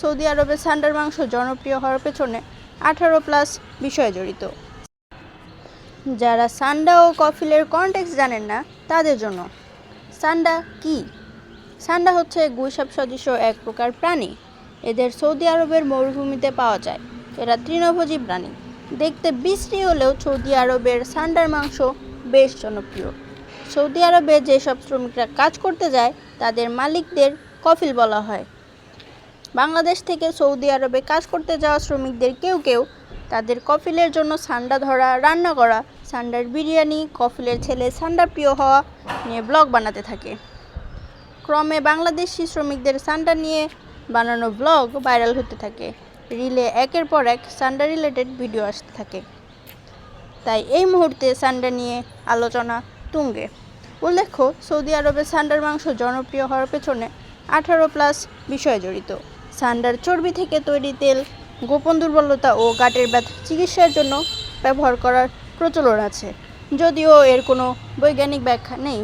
Saudi আরবে সান্ডার মাংস জনপ্রিয় হওয়ার পেছনে আঠারো প্লাস বিষয় জড়িত। যারা সান্ডা ও কফিলের কনটেক্স জানেন না, তাদের জন্য। সান্ডা কি? সান্ডা হচ্ছে গুইসাপ সদৃশ এক প্রকার প্রাণী। এদের সৌদি আরবের মরুভূমিতে পাওয়া যায়। এরা তৃণভোজী প্রাণী। দেখতে বিশ্রী হলেও সৌদি আরবের সান্ডার মাংস বেশ জনপ্রিয়। সৌদি আরবে যেসব শ্রমিকরা কাজ করতে যায়, তাদের মালিকদের কফিল বলা হয়। বাংলাদেশ থেকে সৌদি আরবে কাজ করতে যাওয়া শ্রমিকদের কেউ কেউ তাদের কফিলের জন্য সান্ডা ধরা, রান্না করা, সান্ডার বিরিয়ানি, কফিলের ছেলে সান্ডা প্রিয় হওয়া নিয়ে ব্লগ বানাতে থাকে। ক্রমে বাংলাদেশি শ্রমিকদের সান্ডা নিয়ে বানানো ব্লগ ভাইরাল হতে থাকে। রিলে একের পর এক সান্ডা রিলেটেড ভিডিও আসতে থাকে। তাই এই মুহূর্তে সান্ডা নিয়ে আলোচনা তুঙ্গে। উল্লেখ্য, সৌদি আরবে সান্ডার মাংস জনপ্রিয় হওয়ার পেছনে আঠারো প্লাস বিষয় জড়িত। সান্ডার চর্বি থেকে তৈরি তেল, গোপন দুর্বলতা ও গাটের ব্যথা চিকিৎসার জন্য ব্যবহার করার প্রচলন আছে, যদিও এর কোনো বৈজ্ঞানিক ব্যাখ্যা নেই।